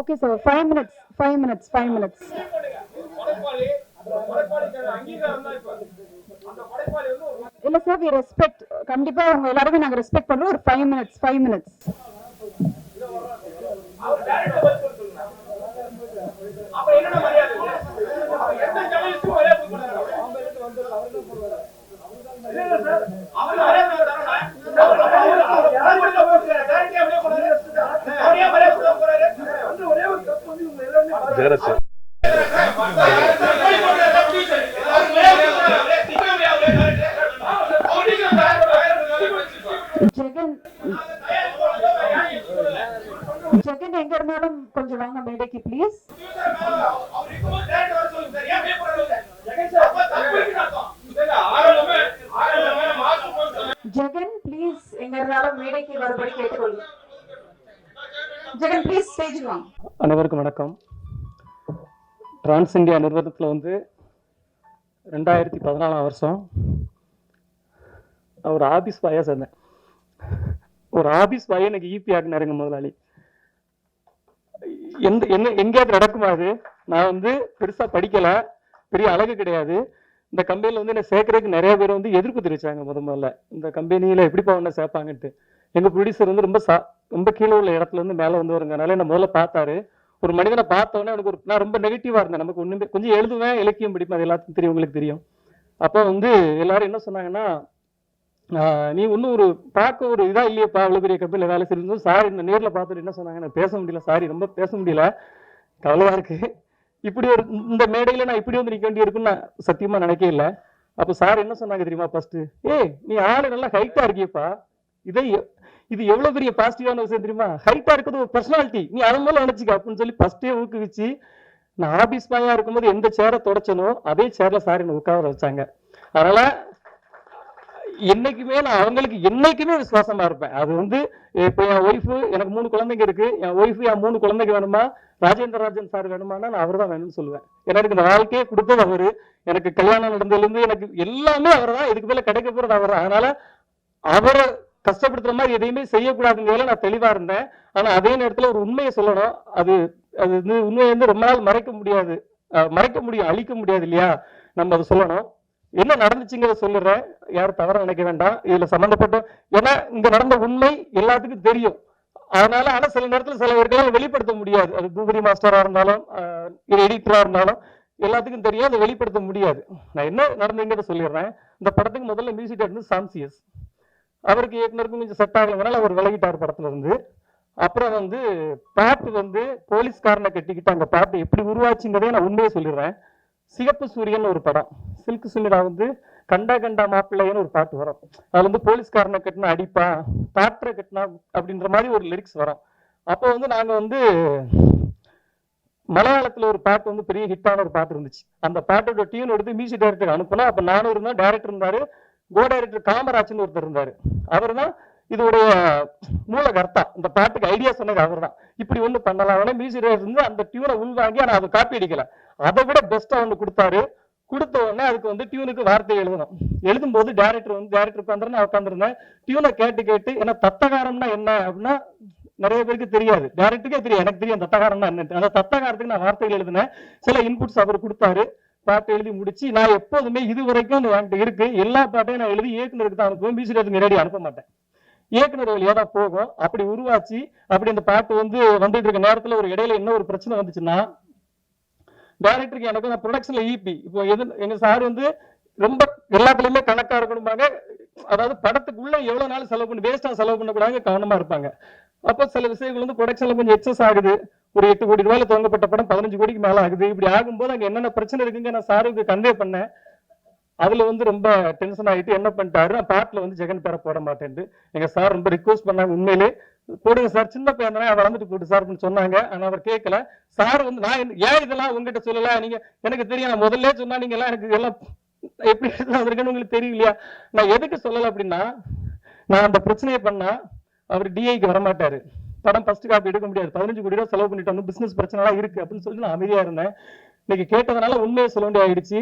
Okay sir five minutes five minutes five minutes இல்லை இல்ல sir we respect கண்டிப்பா உங்க எல்லாருமே நாங்கள் ரெஸ்பெக்ட் பண்ணுறோம் ஒரு ஃபைவ் மினிட்ஸ் ஃபைவ் மினிட்ஸ் அவர் டைரக்டா பதில் சொல்ல சொல்லுங்க அப்ப என்னென்ன மரியாதை அவர் எந்த ஜெர்னலிஸ்டும் மரியாதை கொடுக்கறாரு இல்ல இல்ல சார் அவர் மரியாதை தரணும் அவர் மரியாதை கொடுக்கறாரு டைரக்டா அப்படியே போறாரு அவர் ஏன் மரியாதை கொடுக்க போறாரு வந்து ஒரே ஒரு தப்பு வந்து இவங்க ஜெகரட்சி ஜெகன் ஜெகன் எங்க இருந்தாலும் கொஞ்சம் வாங்க மேடைக்கு ப்ளீஸ் ஜெகன் ப்ளீஸ் எங்க இருந்தாலும் மேடைக்கு வரும்படி கேட்டுக்கொள்ளுங்க ஜெகன் ப்ளீஸ் ஸ்டேஜ் வாங்க. அனைவருக்கும் வணக்கம். டிரான்ஸ் இந்தியா நிறுவனத்தில் வந்து ரெண்டாயிரத்தி பதினாலாம் வருஷம் ஒரு ஆபீஸ் பாயாக சேர்ந்தேன். ஒரு ஆபீஸ் பாய் எனக்கு ஈபி ஆகினாருங்க முதலாளி. எந்த என்ன எங்கேயாவது நடக்குமா அது? நான் வந்து பெருசாக படிக்கலை. பெரிய அழகு கிடையாது. இந்த கம்பெனியில் வந்து என்ன சேர்க்கறதுக்கு நிறைய பேர் வந்து எதிர்ப்பு தெரிவிச்சாங்க முத முதல்ல. இந்த கம்பெனியில் எப்படிப்பா உன்னை சேர்ப்பாங்கன்ட்டு. எங்கள் ப்ரொடியூசர் வந்து ரொம்ப சா ரொம்ப கீழே உள்ள இடத்துல இருந்து மேலே வந்து வருங்கனால என்ன முதல்ல பார்த்தாரு. ஒரு மனிதனை பார்த்தோன்னே எனக்கு ஒரு நான் ரொம்ப நெகட்டிவா இருந்தேன். நமக்கு ஒண்ணுமே கொஞ்சம் எழுதுவேன் இலக்கியம் படிப்பேன் அது எல்லாத்துக்கும் தெரியும் உங்களுக்கு தெரியும். அப்போ வந்து எல்லாரும் என்ன சொன்னாங்கன்னா நீ இன்னும் ஒரு பார்க்க ஒரு இதா இல்லையப்பா அவ்வளவு பெரிய கம்பெனியில் வேலை செய்யும்போது சார் இந்த நேரில் பார்த்துட்டு என்ன சொன்னாங்க? நான் பேச முடியல சாரி ரொம்ப பேச முடியல. கவலையா இருக்கு. இப்படி ஒரு இந்த மேடையில நான் இப்படி வந்து நிற்க வேண்டி இருக்குன்னு நான் சத்தியமா நினைக்கவே இல்லை. அப்போ சார் என்ன சொன்னாங்க தெரியுமா ஃபர்ஸ்ட் ஏய் நீ ஆளு நல்லா ஹைட்டா இருக்கியப்பா. இதை இது எவ்வளவு பெரிய பாசிட்டிவான விஷயம் தெரியுமா? ஹைட்டா இருக்கிறது ஒரு பர்சனாலிட்டி நீ அதன் மேல நினைச்சுக்க அப்படின்னு சொல்லி ஃபர்ஸ்டே ஊக்குவிச்சு நான் ஆபீஸ் பாயா இருக்கும்போது எந்த சேரை தொடச்சனோ அதே சேர்ல சார் என்ன உட்கார வச்சாங்க. அதனால என்னைக்குமே நான் அவங்களுக்கு என்னைக்குமே விசுவாசமா இருப்பேன். அது வந்து இப்போ என் ஒய்ஃபு எனக்கு மூணு குழந்தைங்க இருக்கு. என் ஒய்ஃபு என் மூணு குழந்தைங்க வேணுமா? ராஜேந்திர ராஜன் சார் வேணுமானா நான் அவர் தான் வேணும்னு சொல்லுவேன். எனக்கு இந்த வாழ்க்கையே கொடுத்தது அவரு. எனக்கு கல்யாணம் நடந்ததுல இருந்து எனக்கு எல்லாமே அவர் தான் இதுக்கு மேல கிடைக்க போறது அவர். தான் அதனால அவரை கஷ்டப்படுத்துற மாதிரி எதையுமே செய்யக்கூடாதுங்கிறதுல நான் தெளிவா இருந்தேன். ஆனா அதே நேரத்துல ஒரு உண்மையை சொல்லணும். அது அது வந்து உண்மையை வந்து ரொம்ப நாள் மறைக்க முடியாது. மறைக்க முடியும் அழிக்க முடியாது இல்லையா? நம்ம அதை சொல்லணும். என்ன நடந்துச்சுங்கிறத சொல்லுறேன் யாரும் தவற நினைக்க வேண்டாம். இதுல சம்பந்தப்பட்ட ஏன்னா இங்க நடந்த உண்மை எல்லாத்துக்கும் தெரியும். அதனால ஆனா சில நேரத்துல சில பேருக்கெல்லாம் வெளிப்படுத்த முடியாது. அது பூபதி மாஸ்டரா இருந்தாலும் எடிட்டரா இருந்தாலும் எல்லாத்துக்கும் தெரியும். அதை வெளிப்படுத்த முடியாது. நான் என்ன நடந்தீங்கிறத சொல்லிடுறேன். இந்த படத்துக்கு முதல்ல மியூசிக் இருந்து சாம்சியஸ் அவருக்கு இயக்குனருக்கும் கொஞ்சம் செட் ஆகலைனால அவர் விலகிட்டார் படத்துல இருந்து அப்புறம் வந்து பாட்டு வந்து போலீஸ்காரனை கட்டிக்கிட்டு அந்த பாட்டு எப்படி உருவாச்சுங்கிறதே நான் உண்மையை சொல்லிடுறேன். சிகப்பு சூரியன் ஒரு படம். சில்க் சுனிடா வந்து கண்டா கண்டா மாப்பிள்ளைன்னு ஒரு பாட்டு வரும். அதுல வந்து போலீஸ்காரனை கட்டினா அடிப்பா டாக்டரை கட்டினா அப்படின்ற மாதிரி ஒரு லிரிக்ஸ் வரும். அப்போ வந்து நாங்க வந்து மலையாளத்தில் ஒரு பாட்டு வந்து பெரிய ஹிட்டான ஒரு பாட்டு இருந்துச்சு. அந்த பாட்டோட டியூன் எடுத்து மியூசிக் டைரக்டர் அனுப்புனா அப்ப நானும் இருந்தேன் டைரக்டர் இருந்தாரு. கோ டைரக்டர் காமராஜ்னு ஒருத்தர் இருந்தாரு. அவர் தான் இதோடைய மூலகர்த்தா. இந்த பாட்டுக்கு ஐடியா சொன்னது அவர் தான் இப்படி ஒன்று பண்ணலாம். அவனே மியூசிக் இருந்து அந்த டியூனை உள்வாங்கி ஆனால் அதை காப்பி அடிக்கல. அதை விட பெஸ்ட்டாக ஒன்று கொடுத்தாரு. கொடுத்த உடனே அதுக்கு வந்து டியூனுக்கு வார்த்தை எழுதணும். எழுதும்போது டேரக்டர் வந்து டேரக்டர் உட்காந்துருந்தா நான் உட்காந்துருந்தேன் டியூனை கேட்டு கேட்டு ஏன்னா தத்தகாரம்னா என்ன அப்படின்னா நிறைய பேருக்கு தெரியாது. டேரக்டருக்கே தெரியும் எனக்கு தெரியும் தத்தகாரம்னா என்ன. அந்த தத்தகாரத்துக்கு நான் வார்த்தைகள் எழுதினேன். சில இன்புட்ஸ் அவர் கொடுத்தாரு. பாட்டு எழுதி முடிச்சு நான் எப்போதுமே இது வரைக்கும் என்கிட்ட இருக்கு. எல்லா பாட்டையும் நான் எழுதி இயக்குனருக்கு தான் அனுப்புவேன். மியூசிக் நேரடி அனுப்ப மாட்டேன். இயக்குனர் வழியாக தான் போகும். அப்படி உருவாச்சு. அப்படி அந்த பாட்டு வந்து வந்துட்டு இருக்க நேரத்துல ஒரு இடையில என்ன ஒரு பிரச்சனை வந்துச்சுன்னா டேரக்டருக்கு எனக்கு நான் ப்ரொடக்ஷன்ல ஈபி இப்போ எது எங்க சார் வந்து ரொம்ப எல்லாத்துலயுமே கணக்கா இருக்கணும்பாங்க. அதாவது படத்துக்குள்ள எவ்வளவு நாள் செலவு பண்ணி வேஸ்டா செலவு பண்ணக்கூடாது கவனமா இருப்பாங்க. அப்போ சில விஷயங்கள் வந்து ப்ரொடக்ஷன்ல கொஞ்சம் எக்ஸஸ் ஆகுது. ஒரு எட்டு கோடி ரூபாயில துவங்கப்பட்ட படம் பதினஞ்சு கோடிக்கு மேல ஆகுது. இப்படி ஆகும்போது அங்க என்னென்ன பிரச்சனை இருக்குங்க? நான் சாருக்கு கன்வே பண்ணேன். அதுல வந்து ரொம்ப டென்ஷன் ஆயிட்டு என்ன பண்ணிட்டாரு? நான் பாட்டுல வந்து ஜெகன் பேரை போட மாட்டேன்ட்டு எங்க சார் ரொம்ப ரிக்வஸ்ட் பண்ணாங்க உண்மையிலே. போடுங்க சார் சின்ன பையன் அவர் வந்துட்டு போட்டு சார் அப்படின்னு சொன்னாங்க. ஆனா அவர் கேட்கல சார் வந்து நான் ஏன் இதெல்லாம் உங்ககிட்ட சொல்லல? நீங்க எனக்கு தெரியும் நான் முதல்ல சொன்னா நீங்க எல்லாம் எனக்கு எல்லாம் எப்படி வந்திருக்குன்னு உங்களுக்கு தெரியலையா? நான் எதுக்கு சொல்லல அப்படின்னா நான் அந்த பிரச்சனையை பண்ணா அவர் டிஐக்கு வரமாட்டாரு. படம் ஃபர்ஸ்ட் காப்பி எடுக்க முடியாது. பதினஞ்சு கோடி ரூபா செலவு பண்ணிட்டோம் பிசினஸ் பிரச்சனைலாம் இருக்கு அப்படின்னு சொல்லி நான் அமைதியா இருந்தேன். இன்னைக்கு கேட்டதுனால உண்மையை சொல்ல வேண்டிய ஆயிடுச்சு.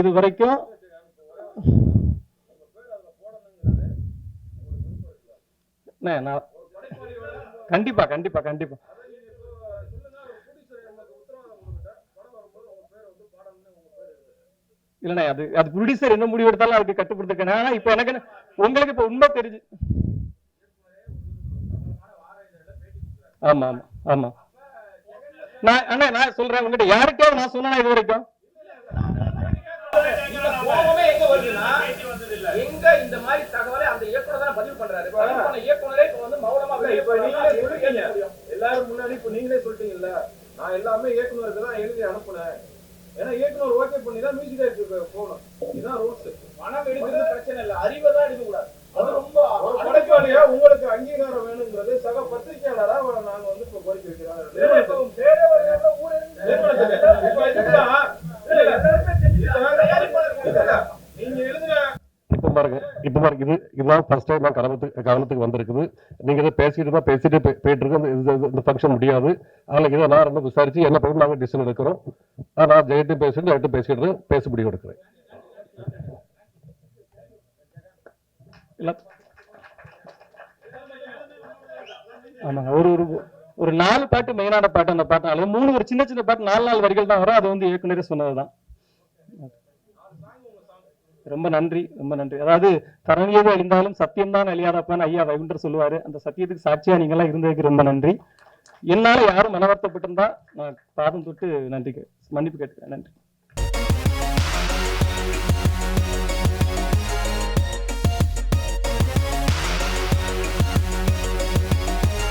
இது வரைக்கும் கண்டிப்பா கண்டிப்பா கண்டிப்பா. இல்லண்ணே அது அது ப்ரொடியூசர் என்ன முடிவு எடுத்தாலும் அதுக்கு கட்டுப்படுத்திருக்கேன். ஆனா இப்ப எனக்கு உங்களுக்கு இப்ப உண்மை தெரிஞ்சு ஆமா ஆமா ஆமா. நான் அண்ணா நான் சொல்றேன் உங்ககிட்ட யாருக்கே நான் சொன்னா இது வரைக்கும்? எங்க இந்த மாதிரி தகவலை அந்த இயக்குனர் தான் பதிவு பண்றாரு? இயக்குனரே இப்ப வந்து மௌனமா எல்லாரும் முன்னாடி இப்ப நீங்களே சொல்லிட்டீங்கல்ல. நான் எல்லாமே இயக்குனருக்கு தான் எழுதி அனுப்புனேன். ஏன்னா இயக்குனர் ஓகே பண்ணி தான் மியூசிக் டைரக்டருக்கு போகணும். இதுதான் ரூல்ஸ் பணம் எடுக்கிறது பிரச்சனை இல்ல. அறிவை தான் எடுக்க கூடாது அது ரொம்ப ஒரு படைப்பாளியா உங்களுக்கு அங்கீகாரம் வேணுங்கிறது சக பத்திரிகையாளரா நாங்க வந்து இப்ப கோரிக்கை வைக்கிறோம் நிறுவனத்துக்கு- பேரவர்களோட ஊரறிந்து நிறுவனத்துக்கு. இப்ப இதுக்குதான் இல்ல, இல்ல, எல்லாருமே தெரிஞ்சுக்கலாம். இல்ல, நீங்க எழுதுன இப்ப பாருங்க. இப்ப பாருங்க இது இதுதான் ஃபர்ஸ்ட் டைம் நான் கவனத்துக்கு கவனத்துக்கு வந்திருக்குது. நீங்க இதை பேசிட்டு தான் பேசிட்டு போயிட்டு இருக்கு இந்த- இந்த- ஃபங்க்ஷன் முடியாது. அதனால இதை நான் ரொம்ப விசாரிச்சு என்ன பண்ணி நாங்கள் டிசிஷன் எடுக்கிறோம். நான் ஜெயிட்டு பேசிட்டு ஜெயிட்டு பேசிட்டு பேச முடிவு எடுக்கிறேன். ஆமாங்க. ஒரு ஒரு ஒரு நாலு பாட்டு மெயினான பாட்டு அந்த பாட்டு அல்லது மூணு ஒரு சின்ன சின்ன பாட்டு நாலு நாலு வரிகள் தான் வரும். அது வந்து இயக்குனரே சொன்னதுதான். ரொம்ப நன்றி ரொம்ப நன்றி. அதாவது தரணியது அழிந்தாலும் சத்தியம்தான் அழியாதப்பான்னு ஐயா வைகுண்டர் சொல்லுவாரு. அந்த சத்தியத்துக்கு சாட்சியா நீங்க எல்லாம் இருந்ததுக்கு ரொம்ப நன்றி. என்னால யாரும் மனவர்த்தப்பட்டிருந்தா நான் பாதம் தொட்டு நன்றி மன்னிப்பு கேட்டுக்கிறேன். நன்றி.